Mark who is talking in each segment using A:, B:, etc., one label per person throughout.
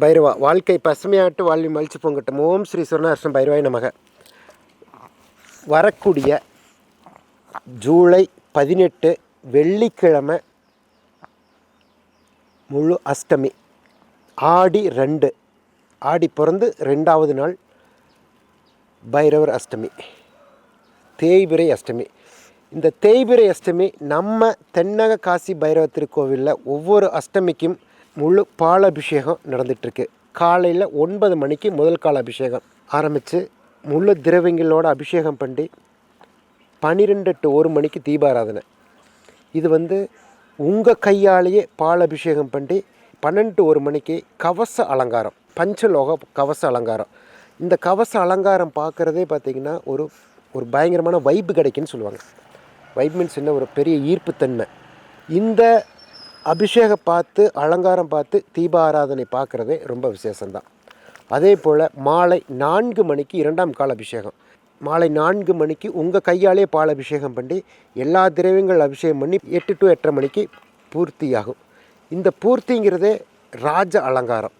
A: பைரவா வாழ்க்கை பசுமையாட்டு வாழ்வி மலிச்சு பொங்கட்டும். ஓம் ஸ்ரீ சொர்ணாஷ்டம் பைரவாய் நமக. வரக்கூடிய ஜூலை பதினெட்டு வெள்ளிக்கிழமை முழு அஷ்டமி ஆடி ரெண்டு. ஆடி பிறந்து ரெண்டாவது நாள் பைரவர் அஷ்டமி தேய்பிரை அஷ்டமி. இந்த தேய்பிரை அஷ்டமி நம்ம தென்னக காசி பைரவ திருக்கோவிலில் ஒவ்வொரு அஷ்டமிக்கும் முழு பாலாபிஷேகம் நடந்துகிட்ருக்கு காலையில் ஒன்பது மணிக்கு முதல் கால அபிஷேகம் ஆரம்பித்து முழு திரவியங்களோட அபிஷேகம் பண்ணி பன்னிரெண்டு டு ஒரு மணிக்கு தீபாராதனை. இது வந்து உங்கள் கையாலேயே பால் அபிஷேகம் பண்ணி பன்னெண்டு ஒரு மணிக்கு கவச அலங்காரம் பஞ்சலோக கவச அலங்காரம். இந்த கவச அலங்காரம் பார்க்குறதே பார்த்திங்கன்னா ஒரு ஒரு பயங்கரமான வைப்பு கிடைக்குன்னு சொல்லுவாங்க. வைப் மீன்ஸ் என்ன? ஒரு பெரிய ஈர்ப்புத்தன்மை. இந்த அபிஷேகம் பார்த்து அலங்காரம் பார்த்து தீபாராதனை பார்க்குறதே ரொம்ப விசேஷம்தான். அதே போல் மாலை நான்கு மணிக்கு இரண்டாம் கால அபிஷேகம். மாலை நான்கு மணிக்கு உங்கள் கையாலே பால் அபிஷேகம் பண்ணி எல்லா திரவியங்கள் அபிஷேகம் பண்ணி எட்டு டு எட்டரை மணிக்கு பூர்த்தியாகும். இந்த பூர்த்திங்கிறதே ராஜ அலங்காரம்.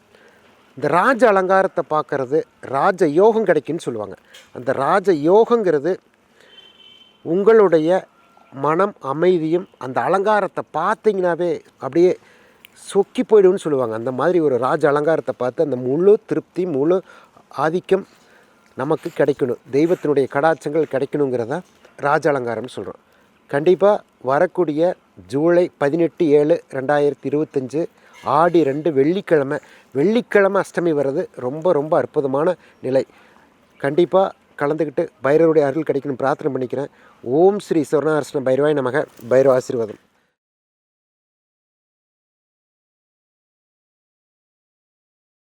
A: இந்த ராஜ அலங்காரத்தை பார்க்கறது ராஜ யோகம் கிடைக்குன்னு சொல்லுவாங்க. அந்த ராஜ யோகங்கிறது உங்களுடைய மனம் அமைதியும் அந்த அலங்காரத்தை பார்த்தீங்கன்னாவே அப்படியே சொக்கி போயிடும்னு சொல்லுவாங்க. அந்த மாதிரி ஒரு ராஜ அலங்காரத்தை பார்த்து அந்த முழு திருப்தி முழு ஆதிக்கம் நமக்கு கிடைக்கணும். தெய்வத்தினுடைய கடாச்சங்கள் கிடைக்கணுங்கிறத ராஜ அலங்காரம்னு சொல்கிறோம் கண்டிப்பாக வரக்கூடிய ஜூலை பதினெட்டு ஏழு ரெண்டாயிரத்தி இருபத்தஞ்சு ஆடி ரெண்டு வெள்ளிக்கிழமை வெள்ளிக்கிழமை அஷ்டமி வர்றது ரொம்ப ரொம்ப அற்புதமான நிலை. கண்டிப்பாக கலந்துக்கிட்டு பைரவருடைய அருள் கிடைக்கணும். பிரார்த்தனை பண்ணிக்கிறேன். ஓம் ஸ்ரீ சொர்ணார்ஷ்ண பைரவாய் நமக. பைரவ ஆசீர்வாதம்.